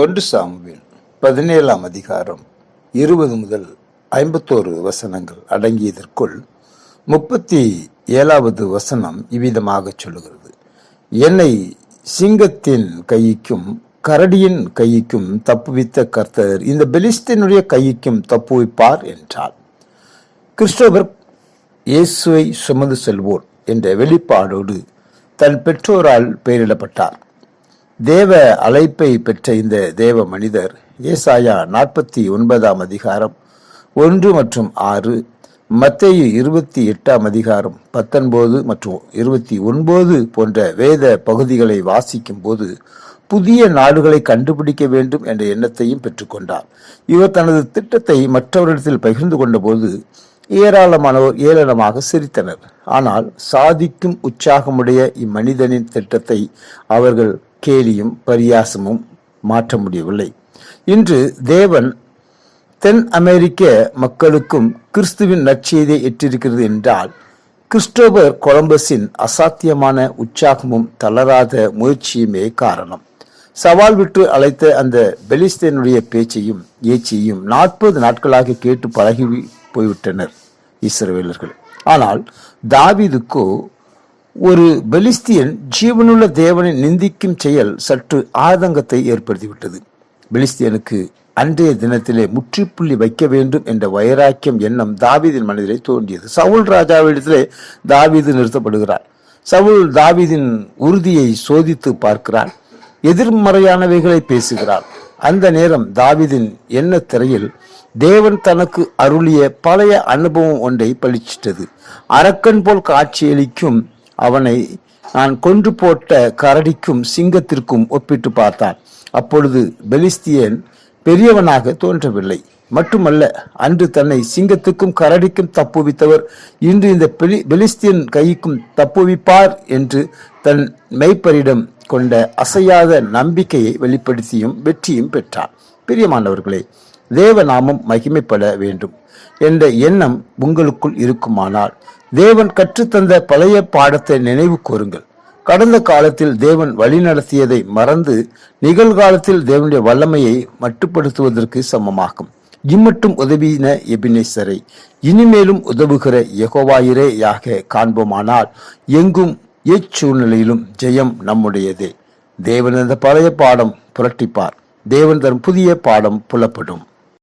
ஒன்று சாமுவேல் பதினேழாம் அதிகாரம் இருபது முதல் ஐம்பத்தோரு வசனங்கள் அடங்கியதற்குள் முப்பத்தி ஏழாவது வசனம் இவ்விதமாக சொல்லுகிறது. என்னை சிங்கத்தின் கைக்கும் கரடியின் கைக்கும் தப்புவித்த கர்த்தர் இந்த பெலிஸ்தினுடைய கைக்கும் தப்புவிப்பார் என்றார். கிறிஸ்டோபர் இயேசுவை சுமந்து செல்வோர் என்ற வெளிப்பாடோடு தன் பெற்றோரால் பெயரிடப்பட்டார். தேவ அழைப்பை பெற்ற இந்த தேவ மனிதர் ஏசாயா நாற்பத்தி ஒன்பதாம் அதிகாரம் ஒன்று மற்றும் ஆறு மத்தேயு இருபத்தி எட்டாம் அதிகாரம் பத்தொன்பது மற்றும் இருபத்தி ஒன்பது போன்ற வேத பகுதிகளை வாசிக்கும் போது புதிய நாடுகளை கண்டுபிடிக்க வேண்டும் என்ற எண்ணத்தையும் பெற்றுக்கொண்டார். இவர் தனது திட்டத்தை மற்றவரிடத்தில் பகிர்ந்து கொண்டபோது ஏராளமானோர் ஏளனமாக சிரித்தனர். ஆனால் சாதிக்கும் உற்சாகமுடைய இம்மனிதனின் திட்டத்தை அவர்கள் கேலியும் பரியாசமும் மாற்ற முடியவில்லை. இன்று தேவன் தென் அமெரிக்க மக்களுக்கும் கிறிஸ்துவின் நற்செய்தியை எட்டிருக்கிறது என்றால் கிறிஸ்டோபர் கொலம்பஸின் அசாத்தியமான உற்சாகமும் தளராத முயற்சியுமே காரணம். சவால் விட்டு அழைத்த அந்த பெலிஸ்தேனுடைய பேச்சையும் ஏச்சியையும் நாற்பது நாட்களாக கேட்டு பழகி போய்விட்டனர் இஸ்ரவேலர்கள். ஆனால் தாவிதுக்கோ ஒரு பெலிஸ்தியன் ஜீவனுள்ள தேவனை நிந்திக்கும் செயல் சற்று ஆதங்கத்தை ஏற்படுத்திவிட்டது. பெலிஸ்தியனுக்கு அன்றைய தினத்திலே முற்றுப்புள்ளி வைக்க வேண்டும் என்ற வைராக்கியம் எண்ணம் தாவீதின் மனதிலே தோன்றியது. சவுல் ராஜாவிடத்திலே தாவீது நிறுத்தப்படுகிறார். சவுல் தாவீதின் உறுதியை சோதித்து பார்க்கிறார் எதிர்மறையானவைகளை பேசுகிறார். அந்த நேரம் தாவிதின் எண்ண திரையில் தேவன் தனக்கு அருளிய பழைய அனுபவம் ஒன்றை பளிச்சிட்டது அரக்கன் போல் காட்சியளிக்கும் அவனை நான் கொன்று போட்ட கரடிக்கும் சிங்கத்திற்கும் ஒப்பிட்டு பார்த்தான். அப்பொழுது பெலிஸ்தியன் பெரியவனாக தோன்றவில்லை. மட்டுமல்ல அன்று தன்னை சிங்கத்துக்கும் கரடிக்கும் தப்புவித்தவர் இன்று இந்த பெலி பெலிஸ்தியன் கைக்கும் தப்புவிப்பார் என்று தன் மெய்ப்பரிடம் கொண்ட அசையாத நம்பிக்கையை வெளிப்படுத்தியும் வெற்றியும் பெற்றார் பிரியமானவர்களே தேவ நாமம் மகிமைப்பட வேண்டும். என்ற எண்ணம் உங்களுக்குள் இருக்குமானால் தேவன் கற்றுத்தந்த பழைய பாடத்தை நினைவு கூறுங்கள். கடந்த காலத்தில் தேவன் வழிநடத்தியதை மறந்து நிகழ்காலத்தில் தேவனுடைய வல்லமையை மட்டுப்படுத்துவதற்கு சமமாகும். இம்மட்டும் உதவின எபினேசரை இனிமேலும் உதவுகிற யெகோவாயிரே யாக காண்போமானால் எங்கும் எச்சூழ்நிலையிலும் ஜெயம் நம்முடையதே. தேவன் அந்த பழைய பாடம் புரட்டிப்பார். தேவன் தரும் புதிய பாடம் புலப்படும்.